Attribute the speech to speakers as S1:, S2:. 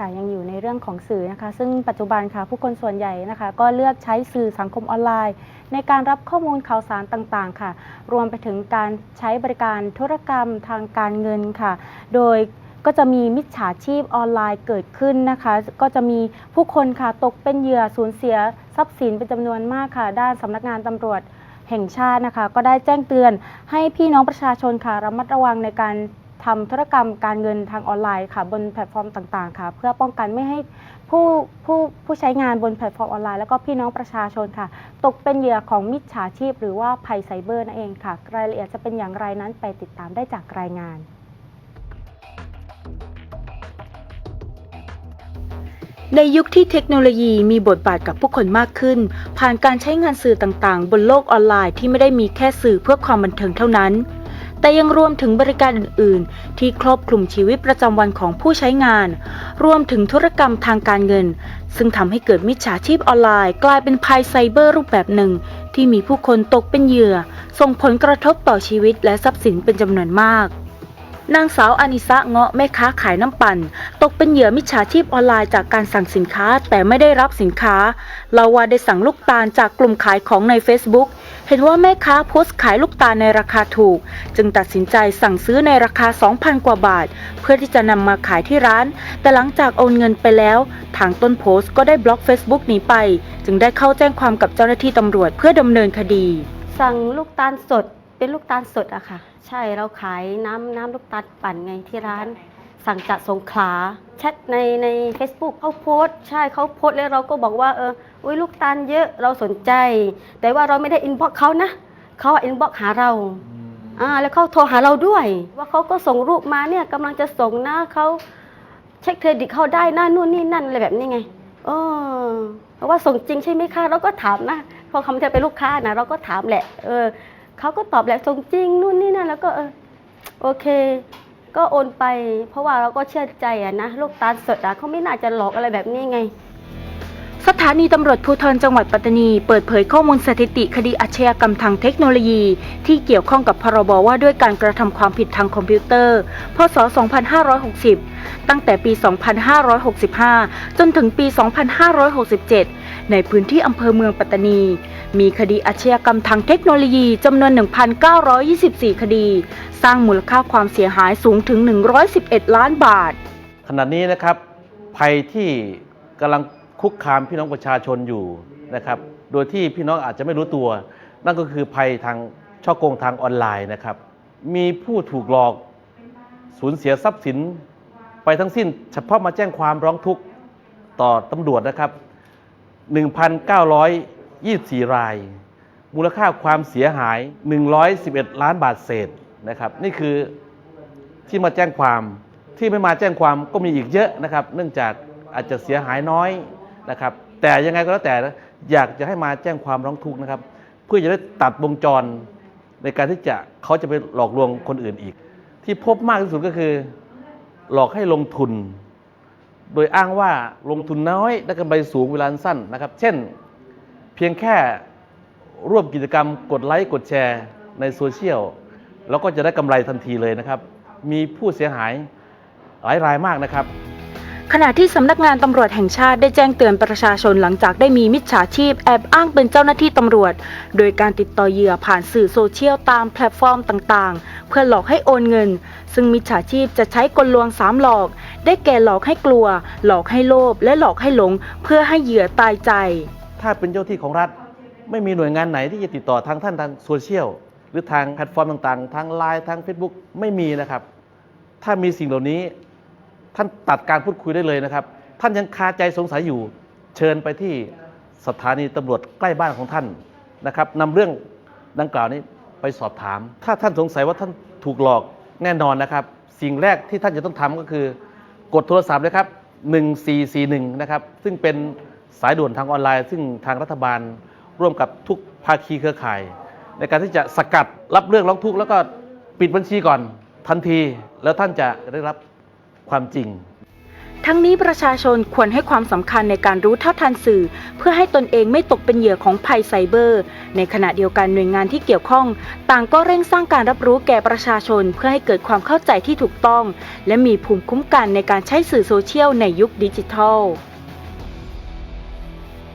S1: ค่ะยังอยู่ในเรื่องของสื่อนะคะ ซึ่งปัจจุบันค่ะผู้คนส่วนใหญ่นะคะ ก็เลือกใช้สื่อสังคมออนไลน์ ในการรับข้อมูลข่าวสารต่างๆ ค่ะ รวมไปถึงการใช้บริการธุรกรรมทางการเงินค่ะ โดยก็จะมีมิจฉาชีพออนไลน์เกิดขึ้นนะคะ ก็จะมีผู้คนค่ะตกเป็นเหยื่อสูญเสียทรัพย์สินเป็นจำนวนมากค่ะ ด้านสำนักงานตำรวจแห่งชาตินะคะ ก็ได้แจ้งเตือนให้พี่น้องประชาชนค่ะระมัดระวังในการ ทำธุรกรรมการเงินทางออนไลน์ค่ะ บนแพลตฟอร์มต่างๆค่ะ เพื่อป้องกันไม่ให้ผู้ผู้ผู้ใช้งานบนแพลตฟอร์มออนไลน์ แล้วก็พี่น้องประชาชนค่ะ ตกเป็นเหยื่อของมิจฉาชีพ หรือว่าภัยไซเบอร์นั่นเองค่ะ รายละเอียดจะเป็นอย่างไรนั้นไปติดตามได้จากรายงานในยุคที่เทคโนโลยีมีบทบาทกับผู้คนมากขึ้น ผ่านการใช้งานสื่อต่างๆ บนโลกออนไลน์ที่ไม่ได้มีแค่สื่อเพื่อความบันเทิงเท่านั้น แต่ยังรวมถึงบริการอื่น ๆ ที่ครอบคลุมชีวิตประจำวันของผู้ใช้งาน รวมถึงธุรกรรมทางการเงิน ซึ่งทำให้เกิดมิจฉาชีพออนไลน์ กลายเป็นภัยไซเบอร์รูปแบบหนึ่ง ที่มีผู้คนตกเป็นเหยื่อ ส่งผลกระทบต่อชีวิตและทรัพย์สินเป็นจำนวนมาก นางสาวอานิสะเงาะแม่ค้าขายน้ำปั่น ตกเป็นเหยื่อมิจฉาชีพออนไลน์จากการสั่งสินค้าแต่ไม่ได้รับสินค้าเราว่าได้สั่งลูกตาลจากกลุ่มขายของใน Facebook เห็นว่าแม่ค้าโพสต์ขายลูกตาลในราคาถูก จึงตัดสินใจสั่งซื้อในราคา 2,000 กว่าบาท เพื่อที่จะนำมาขายที่ร้าน แต่หลังจากโอนเงินไปแล้ว ทางต้นโพสต์ก็ได้บล็อก Facebook หนีไป จึงได้เข้าแจ้งความกับเจ้าหน้าที่ตำรวจเพื่อดำเนินคดี
S2: สั่งลูกตาลสด เป็นลูกตาลสดอะค่ะ ใช่เราขายน้ำน้ำลูกตาลปั่นไงที่ร้าน สั่งจากสงขลาแชทในใน Facebook เขาโพสต์ใช่เขาโพสต์แล้วเราก็บอกว่าเอออุ้ยลูกตาลเยอะเราสนใจ แต่ว่าเราไม่ได้อินบ็อกเขานะเขาอินบ็อกหาเราอ่าแล้วเขาโทรหาเราด้วย ว่าเขาก็ส่งรูปมาเนี่ยกำลังจะส่งนะเขาเช็คเครดิตเขาได้นะนู่นนี่นั่นอะไรแบบนี้ไงเออเพราะว่าส่งจริงใช่ไหมคะเราก็ถามนะพอคำจะเป็นลูกค้านะเราก็ถามแหละ เออ เขาก็ตอบแหละส่งจริงนู่นนี่นั่นแล้วก็เออโอเค ก็โอนไป เพราะว่าเราก็เชื่อใจอะนะลูกตาลสดอะเขาไม่น่าจะหลอกอะไรแบบนี้ไง
S1: สถานีตำรวจภูธรจังหวัดปัตตานี เปิดเผยข้อมูลสถิติคดีอาชญากรรมทางเทคโนโลยี ที่เกี่ยวข้องกับพรบว่าด้วยการกระทำความผิดทางคอมพิวเตอร์ พศ 2560 ตั้งแต่ปี 2565 จนถึงปี 2567 ในพื้นที่อำเภอเมืองปัตตานี มีคดีอาชญากรรมทางเทคโนโลยีจำนวน 1,924 คดี สร้างมูลค่าความเสียหายสูงถึง 111 ล้านบาท
S3: ขณะนี้นะครับภัยที่กำลังคุกคามพี่น้องประชาชนอยู่นะครับ โดยที่พี่น้องอาจจะไม่รู้ตัว นั่นก็คือภัยทางช่อโกงทางออนไลน์นะครับ มีผู้ถูกหลอกสูญเสียทรัพย์สินไปทั้งสิ้น เฉพาะมาแจ้งความร้องทุกข์ต่อตำรวจนะครับ 1,924 ราย มูลค่าความเสียหาย 111 ล้านบาทเศษนะครับนี่คือที่มาแจ้งความที่ไม่มาแจ้งความก็มีอีกเยอะนะครับ เนื่องจากอาจจะเสียหายน้อยนะครับ แต่ยังไงก็แล้วแต่อยากจะให้มาแจ้งความร้องทุกข์นะครับ เพื่อจะได้ตัดวงจรในการที่จะเขาจะไปหลอกลวงคนอื่นอีก ที่พบมากที่สุดก็คือ หลอกให้ลงทุน โดยอ้างว่าลงทุนน้อยได้กำไรสูงเวลาสั้นนะครับ เช่น เพียงแค่ร่วมกิจกรรมกดไลค์กดแชร์ในโซเชียลแล้วก็จะได้กำไรทันทีเลยนะครับ มีผู้เสียหายหลายรายมากนะครับ
S1: ขณะที่สำนักงานตำรวจแห่งชาติได้แจ้งเตือนประชาชนหลังจากได้มีมิจฉาชีพแอบอ้างเป็นเจ้าหน้าที่ตำรวจ โดยการติดต่อเหยื่อผ่านสื่อโซเชียลตามแพลตฟอร์มต่างๆ เพื่อหลอกให้โอนเงิน ซึ่งมิจฉาชีพจะใช้กลลวงสามหลอก ได้แก่หลอกให้กลัว หลอกให้โลภและหลอกให้หลง เพื่อให้เหยื่อตายใจ
S3: ถ้าเป็นเจ้าที่ของรัฐ ไม่มีหน่วยงานไหนที่จะติดต่อทางท่านทางโซเชียลหรือทางแพลตฟอร์มต่างๆ ทางไลน์ทาง Facebook ไม่มีนะครับ ถ้ามีสิ่งเหล่านี้ ท่านตัดการพูดคุยได้เลยนะครับ ท่านยังคาใจสงสัยอยู่ เชิญไปที่สถานีตำรวจใกล้บ้านของท่านนะครับนำเรื่องดังกล่าวนี้ไปสอบถาม ถ้าท่านสงสัยว่าท่านถูกหลอกแน่นอนนะครับ สิ่งแรกที่ท่านจะต้องทำก็คือ กดโทรศัพท์เลยครับ 1441 นะครับ ซึ่งเป็นสายด่วนทางออนไลน์ ซึ่งทางรัฐบาลร่วมกับทุกภาคีเครือข่าย ในการที่จะสกัดรับเรื่องร้องทุกข์แล้วก็ปิดบัญชีก่อนทันที แล้วท่านจะได้รับความจริง
S1: ทั้งนี้ประชาชนควรให้ความสำคัญในการรู้เท่าทันสื่อ เพื่อให้ตนเองไม่ตกเป็นเหยื่อของภัยไซเบอร์ ในขณะเดียวกันหน่วยงานที่เกี่ยวข้อง ต่างก็เร่งสร้างการรับรู้แก่ประชาชน เพื่อให้เกิดความเข้าใจที่ถูกต้อง และมีภูมิคุ้มกันในการใช้สื่อโซเชียลในยุคดิจิทัล